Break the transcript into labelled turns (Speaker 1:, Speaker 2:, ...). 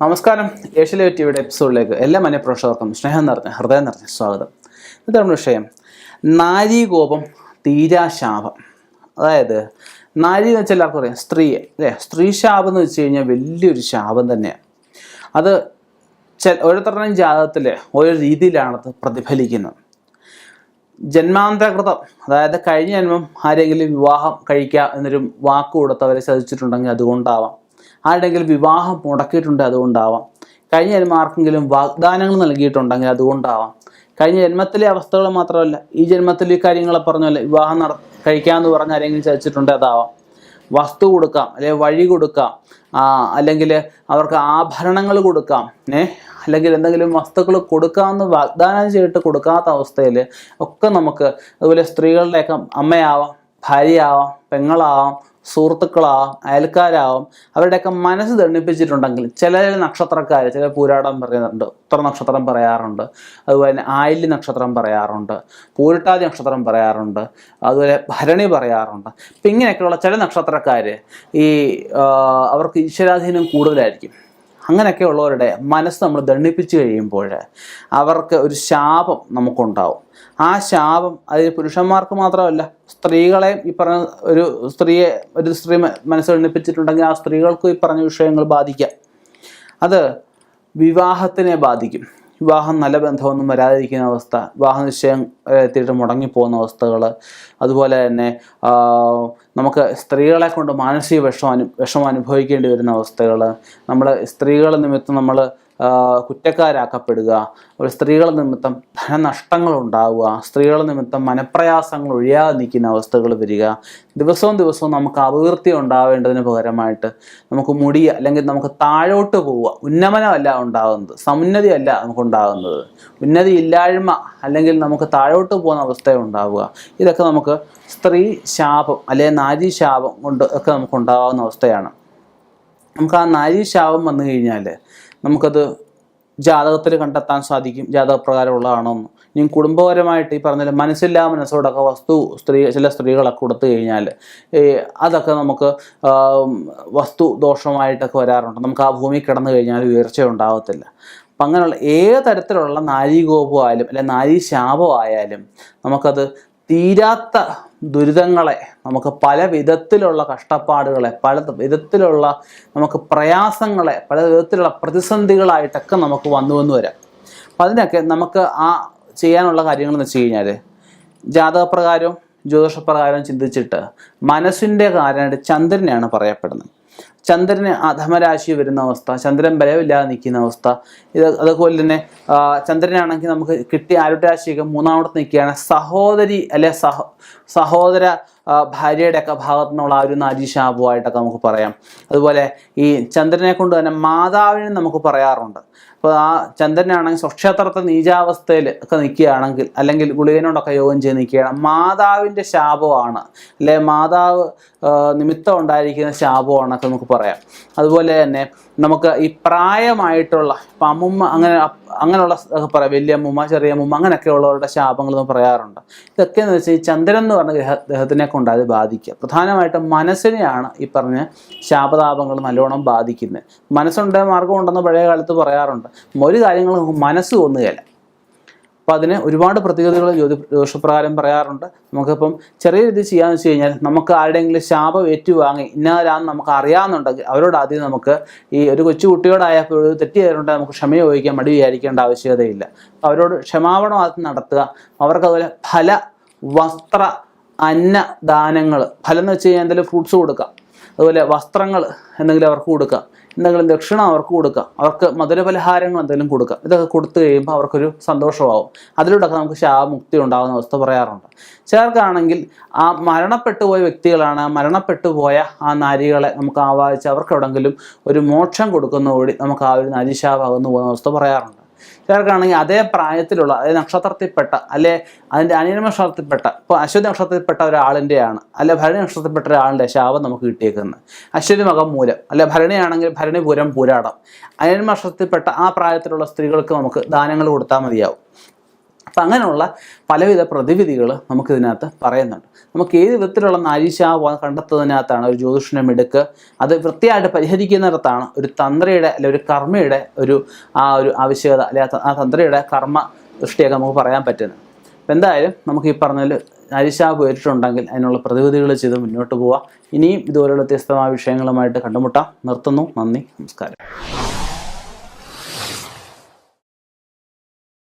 Speaker 1: നമസ്കാരം. ഏഷ്യയിലെ ടിവിയുടെ എപ്പിസോഡിലേക്ക് എല്ലാ മനഃപ്രേക്ഷകർക്കും സ്നേഹം നിറഞ്ഞ ഹൃദയം നിറഞ്ഞ സ്വാഗതം. ഇന്നത്തെ നമ്മുടെ വിഷയം നാരീകോപം തീരാശാപം. അതായത് നാരി എന്ന് വെച്ചാൽ എല്ലാവർക്കും അറിയാം സ്ത്രീ അല്ലേ? സ്ത്രീ ശാപം എന്ന് വെച്ച് കഴിഞ്ഞാൽ വലിയൊരു ശാപം തന്നെയാണ്. അത് ഓരോരുത്തരുടെയും ജാതകത്തിൽ ഓരോ രീതിയിലാണ് അത് പ്രതിഫലിക്കുന്നത്. ജന്മാന്തരകൃതം അതായത് കഴിഞ്ഞ ജന്മം ആരെങ്കിലും വിവാഹം കഴിക്കുക എന്നൊരു വാക്ക് കൊടുത്തവരെ ചതിച്ചിട്ടുണ്ടെങ്കിൽ അതുകൊണ്ടാവാം. ആരുടെങ്കിലും വിവാഹം മുടക്കിയിട്ടുണ്ട് അതുകൊണ്ടാവാം. കഴിഞ്ഞ ജന്മം ആർക്കെങ്കിലും വാഗ്ദാനങ്ങൾ നൽകിയിട്ടുണ്ടെങ്കിൽ അതുകൊണ്ടാവാം. കഴിഞ്ഞ ജന്മത്തിലെ അവസ്ഥകൾ മാത്രമല്ല ഈ ജന്മത്തിൽ ഈ കാര്യങ്ങളെ പറഞ്ഞല്ല വിവാഹം നട കഴിക്കാമെന്ന് പറഞ്ഞ് ആരെങ്കിലും ചതിച്ചിട്ടുണ്ട് അതാവാം. വസ്തു കൊടുക്കാം അല്ലെങ്കിൽ വഴി കൊടുക്കാം അല്ലെങ്കിൽ അവർക്ക് ആഭരണങ്ങൾ കൊടുക്കാം ഏ അല്ലെങ്കിൽ എന്തെങ്കിലും വസ്തുക്കൾ കൊടുക്കാമെന്ന് വാഗ്ദാനം ചെയ്തിട്ട് കൊടുക്കാത്ത അവസ്ഥയിൽ ഒക്കെ നമുക്ക് അതുപോലെ സ്ത്രീകളുടെയൊക്കെ അമ്മയാവാം ഭാര്യയാവാം പെങ്ങളാവാം സുഹൃത്തുക്കളാവാം അയൽക്കാരാവാം അവരുടെയൊക്കെ മനസ്സ് ദണ്ണിപ്പിച്ചിട്ടുണ്ടെങ്കിൽ ചില ചില നക്ഷത്രക്കാർ ചില പൂരാടം പറയുന്നുണ്ട് ഉത്തര നക്ഷത്രം പറയാറുണ്ട് അതുപോലെ തന്നെ ആയില്യ നക്ഷത്രം പറയാറുണ്ട് പൂരിട്ടാതി നക്ഷത്രം പറയാറുണ്ട് അതുപോലെ ഭരണി പറയാറുണ്ട്. അപ്പം ഇങ്ങനെയൊക്കെയുള്ള ചില നക്ഷത്രക്കാർ ഈ അവർക്ക് ഈശ്വരാധീനം കൂടുതലായിരിക്കും. അങ്ങനെയൊക്കെ ഉള്ളവരുടെ മനസ്സ് നമ്മൾ ദണ്ണിപ്പിച്ച് കഴിയുമ്പോൾ അവർക്ക് ഒരു ശാപം നമുക്കുണ്ടാവും. ആ ശാപം അത് പുരുഷന്മാർക്ക് മാത്രമല്ല സ്ത്രീകളെയും ഈ പറഞ്ഞ ഒരു സ്ത്രീയെ ഒരു സ്ത്രീ മനസ്സ് ദണ്ണിപ്പിച്ചിട്ടുണ്ടെങ്കിൽ ആ സ്ത്രീകൾക്കും ഈ പറഞ്ഞ വിഷയങ്ങൾ ബാധിക്കാം. അത് വിവാഹത്തിനെ ബാധിക്കും. വിവാഹം നല്ല ബന്ധമൊന്നും വരാതിരിക്കുന്ന അവസ്ഥ വിവാഹ നിശ്ചയം എത്തിയിട്ട് മുടങ്ങിപ്പോകുന്ന അവസ്ഥകൾ അതുപോലെ തന്നെ നമുക്ക് സ്ത്രീകളെ കൊണ്ട് മാനസിക വിഷമം അനു വിഷമം അനുഭവിക്കേണ്ടി വരുന്ന അവസ്ഥകൾ നമ്മൾ സ്ത്രീകൾ നിമിത്തം നമ്മൾ കുറ്റക്കാരാക്കപ്പെടുക ഒരു സ്ത്രീകൾ നിമിത്തം ധനനഷ്ടങ്ങൾ ഉണ്ടാവുക സ്ത്രീകൾ നിമിത്തം മനപ്രയാസങ്ങൾ ഒഴിയാതെ നിൽക്കുന്ന അവസ്ഥകൾ വരിക. ദിവസവും ദിവസവും നമുക്ക് അപകീർത്തി ഉണ്ടാവേണ്ടതിന് പകരമായിട്ട് നമുക്ക് മുടി അല്ലെങ്കിൽ നമുക്ക് താഴോട്ട് പോവുക. ഉന്നമനമല്ല ഉണ്ടാകുന്നത് സമുന്നതിയല്ല നമുക്ക് ഉണ്ടാകുന്നത് ഉന്നതി ഇല്ലായ്മ അല്ലെങ്കിൽ നമുക്ക് താഴോട്ട് പോകുന്ന അവസ്ഥ ഉണ്ടാവുക. ഇതൊക്കെ നമുക്ക് സ്ത്രീ ശാപം അല്ലെങ്കിൽ നാരി ശാപം കൊണ്ട് ഒക്കെ നമുക്ക് ഉണ്ടാകാവുന്ന അവസ്ഥയാണ്. നമുക്ക് ആ നാരി ശാപം വന്നു കഴിഞ്ഞാൽ നമുക്കത് ജാതകത്തിൽ കണ്ടെത്താൻ സാധിക്കും ജാതകപ്രകാരമുള്ളതാണോ എന്ന് ഇനി കുടുംബപരമായിട്ട് ഈ പറഞ്ഞ മനസ്സില്ലാ മനസ്സോടൊക്കെ വസ്തു സ്ത്രീ ചില സ്ത്രീകളൊക്കെ കൊടുത്തു കഴിഞ്ഞാൽ അതൊക്കെ നമുക്ക് വസ്തു ദോഷമായിട്ടൊക്കെ വരാറുണ്ട്. നമുക്ക് ആ ഭൂമി കിടന്നു കഴിഞ്ഞാൽ ഉയർച്ച ഉണ്ടാകത്തില്ല അപ്പം അങ്ങനെയുള്ള ഏത് തരത്തിലുള്ള നാരീകോപമായാലും അല്ലെ നാരീശാപമായാലും നമുക്കത് തീരാത്ത ദുരിതങ്ങളെ നമുക്ക് പല വിധത്തിലുള്ള കഷ്ടപ്പാടുകളെ പല വിധത്തിലുള്ള നമുക്ക് പ്രയാസങ്ങളെ പല വിധത്തിലുള്ള പ്രതിസന്ധികളായിട്ടൊക്കെ നമുക്ക് വന്നു വന്നു വരാം. അപ്പം അതിനൊക്കെ നമുക്ക് ആ ചെയ്യാനുള്ള കാര്യങ്ങളെന്ന് വെച്ച് കഴിഞ്ഞാൽ ജാതകപ്രകാരവും ജ്യോതിഷപ്രകാരവും ചിന്തിച്ചിട്ട് മനസ്സിന്റെ കാര്യമായിട്ട് ചന്ദ്രനെയാണ് പറയപ്പെടുന്നത്. ചന്ദ്രന് അധമരാശി വരുന്ന അവസ്ഥ ചന്ദ്രൻ ബലമില്ലാതെ നിൽക്കുന്ന അവസ്ഥ ഇത് അതുപോലെ തന്നെ ചന്ദ്രനാണെങ്കിൽ നമുക്ക് കിട്ടിയ ആരുരാശിയൊക്കെ മൂന്നാമത്തെ നിൽക്കുകയാണ്. സഹോദരി അല്ലെ സഹ സഹോദര ഭാര്യയുടെ ഒക്കെ ഭാഗത്തു നിന്നുള്ള ആ ഒരു നാരീശാപമായിട്ടൊക്കെ നമുക്ക് പറയാം. അതുപോലെ ഈ ചന്ദ്രനെ കൊണ്ട് തന്നെ മാതാവിനെ നമുക്ക് പറയാറുണ്ട്. അപ്പോൾ ആ ചന്ദ്രനാണെങ്കിൽ സ്വക്ഷേത്രത്തെ നീചാവസ്ഥയിൽ ഒക്കെ നിൽക്കുകയാണെങ്കിൽ അല്ലെങ്കിൽ ഗുളികനോടൊക്കെ യോഗം ചെയ്ത് നിൽക്കുകയാണ് മാതാവിന്റെ ശാപമാണ്. അല്ലെ മാതാവ് നിമിത്തം ഉണ്ടായിരിക്കുന്ന ശാപമാണൊക്കെ നമുക്ക് പറയാം. അതുപോലെ തന്നെ നമുക്ക് ഈ പ്രായമായിട്ടുള്ള ഇപ്പം അമ്മുമ്മ അങ്ങനെ അങ്ങനെയുള്ള പറയാം. വലിയ അമ്മുമ്മ ചെറിയ അമ്മുമ്മ അങ്ങനെയൊക്കെ ഉള്ളവരുടെ ശാപങ്ങളെന്ന് പറയാറുണ്ട്. ഇതൊക്കെ എന്ന് വെച്ചാൽ ഈ ചന്ദ്രൻ എന്ന് പറഞ്ഞ ഗ്രഹ ഗ്രഹത്തിനെ കൊണ്ട് അത് ബാധിക്കുക. പ്രധാനമായിട്ടും മനസ്സിനെയാണ് ഈ പറഞ്ഞ ശാപതാപങ്ങൾ നല്ലോണം ബാധിക്കുന്നത്. മനസ്സുണ്ട് മാർഗമുണ്ടെന്ന് പഴയ കാലത്ത് പറയാറുണ്ട്. ഒരു കാര്യങ്ങൾ മനസ്സ് തോന്നുകയല്ല. അപ്പോൾ അതിന് ഒരുപാട് പ്രതിഗതികൾ ജ്യോതി ദോഷപ്രകാരം പറയാറുണ്ട്. നമുക്കിപ്പം ചെറിയ രീതി ചെയ്യാന്ന് വെച്ച് കഴിഞ്ഞാൽ നമുക്ക് ആരുടെയെങ്കിലും ശാപം ഏറ്റുവാങ്ങി ഇന്നവരാന്ന് നമുക്ക് അറിയാമെന്നുണ്ടെങ്കിൽ അവരോട് ആദ്യം നമുക്ക് ഈ ഒരു കൊച്ചു കുട്ടിയോടായപ്പോൾ ഒരു തെറ്റ് ചെയ്തിട്ടുണ്ടെങ്കിൽ നമുക്ക് ക്ഷമ ചോദിക്കാൻ മടി വിചാരിക്കേണ്ട ആവശ്യകതയില്ല. അവരോട് ക്ഷമാപണം അത് നടത്തുക. അവർക്കതുപോലെ ഫല വസ്ത്ര അന്ന ദാനങ്ങൾ ഫലം എന്ന് വെച്ച് കഴിഞ്ഞാൽ എന്തെങ്കിലും ഫ്രൂട്ട്സ് കൊടുക്കാം. അതുപോലെ വസ്ത്രങ്ങൾ എന്തെങ്കിലും അവർക്ക് കൊടുക്കാം. എന്തെങ്കിലും ദക്ഷിണ അവർക്ക് കൊടുക്കാം. അവർക്ക് മധുരപലഹാരങ്ങൾ എന്തെങ്കിലും കൊടുക്കാം. ഇതൊക്കെ കൊടുത്തു കഴിയുമ്പോൾ അവർക്കൊരു സന്തോഷമാവും. അതിലൂടെയൊക്കെ നമുക്ക് ശാപമുക്തി ഉണ്ടാകുന്ന അവസ്ഥ പറയാറുണ്ട്. ചിലർക്കാണെങ്കിൽ ആ മരണപ്പെട്ടു പോയ വ്യക്തികളാണ് ആ മരണപ്പെട്ടു പോയ ആ നാരികളെ നമുക്ക് ആവാഹിച്ച് അവർക്ക് എവിടെങ്കിലും ഒരു മോക്ഷം കൊടുക്കുന്ന വഴി നമുക്ക് ആ ഒരു നാരിശാപാകുന്നു പോകുന്ന അവസ്ഥ പറയാറുണ്ട്. ചിലർക്കാണെങ്കിൽ അതേ പ്രായത്തിലുള്ള അതേ നക്ഷത്രത്തിൽപ്പെട്ട അല്ലെ അതിന്റെ അനിയന നക്ഷത്രത്തിൽപ്പെട്ട ഇപ്പോൾ അശ്വതി നക്ഷത്രത്തിൽപ്പെട്ട ഒരാളിന്റെയാണ് അല്ലെ ഭരണി നക്ഷത്രത്തിൽപ്പെട്ട ഒരാളിന്റെ ശാപം നമുക്ക് കിട്ടിയേക്കുന്നത്. അശ്വതി മകം മൂലം അല്ലെ ഭരണിയാണെങ്കിൽ ഭരണി പൂരം പൂരാടം. അനിയന നക്ഷത്രത്തിൽപ്പെട്ട ആ പ്രായത്തിലുള്ള സ്ത്രീകൾക്ക് നമുക്ക് ദാനങ്ങൾ കൊടുത്താൽ മതിയാവും. അപ്പം അങ്ങനെയുള്ള പലവിധ പ്രതിവിധികൾ നമുക്കിതിനകത്ത് പറയുന്നുണ്ട്. നമുക്ക് ഏത് വിധത്തിലുള്ള നാരീശാവ് കണ്ടെത്തുന്നതിനകത്താണ് ഒരു ജ്യോതിഷനെ മിടുക്ക്? അത് വൃത്തിയായിട്ട് പരിഹരിക്കുന്നിടത്താണ് ഒരു തന്ത്രിയുടെ അല്ലെ ഒരു കർമ്മയുടെ ഒരു ആ ഒരു ആവശ്യകത അല്ലെ ആ തന്ത്രയുടെ കർമ്മ ദൃഷ്ടിയൊക്കെ നമുക്ക് പറയാൻ പറ്റുന്നത്. അപ്പം എന്തായാലും നമുക്ക് ഈ പറഞ്ഞതിൽ നാരീശാവ് പോയിട്ടുണ്ടെങ്കിൽ അതിനുള്ള പ്രതിവിധികൾ ചെയ്ത് മുന്നോട്ട് പോവാം. ഇനിയും ഇതുപോലുള്ള വ്യത്യസ്തമായ വിഷയങ്ങളുമായിട്ട് കണ്ടുമുട്ടാം. നിർത്തുന്നു. നന്ദി. നമസ്കാരം.